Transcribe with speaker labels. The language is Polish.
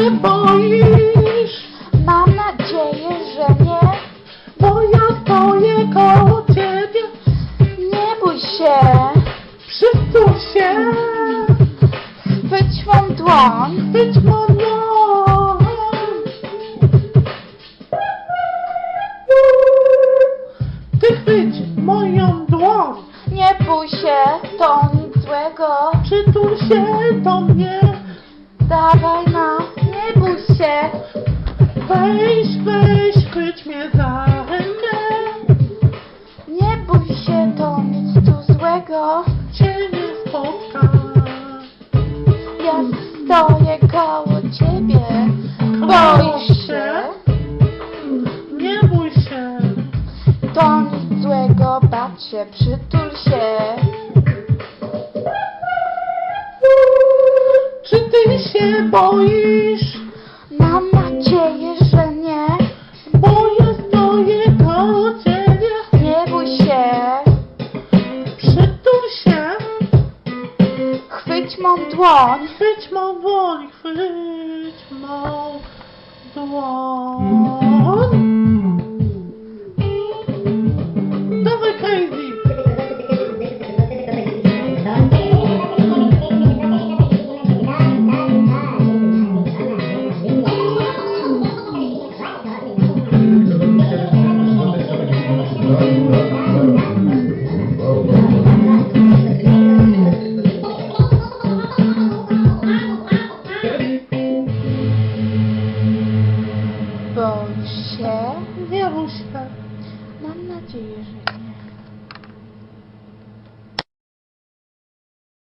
Speaker 1: się boisz,
Speaker 2: Mam nadzieję, że nie.
Speaker 1: bo ja stoję koło ciebie.
Speaker 2: Nie bój się.
Speaker 1: Przytul się,
Speaker 2: Chwyć mą dłoń.
Speaker 1: być moją. Ty chwyć moją dłoń,
Speaker 2: Nie bój się, to nic złego.
Speaker 1: przytul się do mnie.
Speaker 2: Dawaj się.
Speaker 1: Weź, weź, chwyć mnie za rękę.
Speaker 2: Nie bój się, to nic tu złego.
Speaker 1: Cię nie spotka.
Speaker 2: Ja stoję koło ciebie. Boisz się?
Speaker 1: Nie bój się.
Speaker 2: To nic złego, bać się, przytul się.
Speaker 1: Czy ty się boisz?
Speaker 2: Nadzieję, że nie.
Speaker 1: Bo ja stoję koło ciebie.
Speaker 2: Nie bój się.
Speaker 1: Przytul się.
Speaker 2: Chwyć mą dłoń.
Speaker 1: Chwyć mą dłoń, chwyć mą dłoń.
Speaker 2: Boisz się? Nie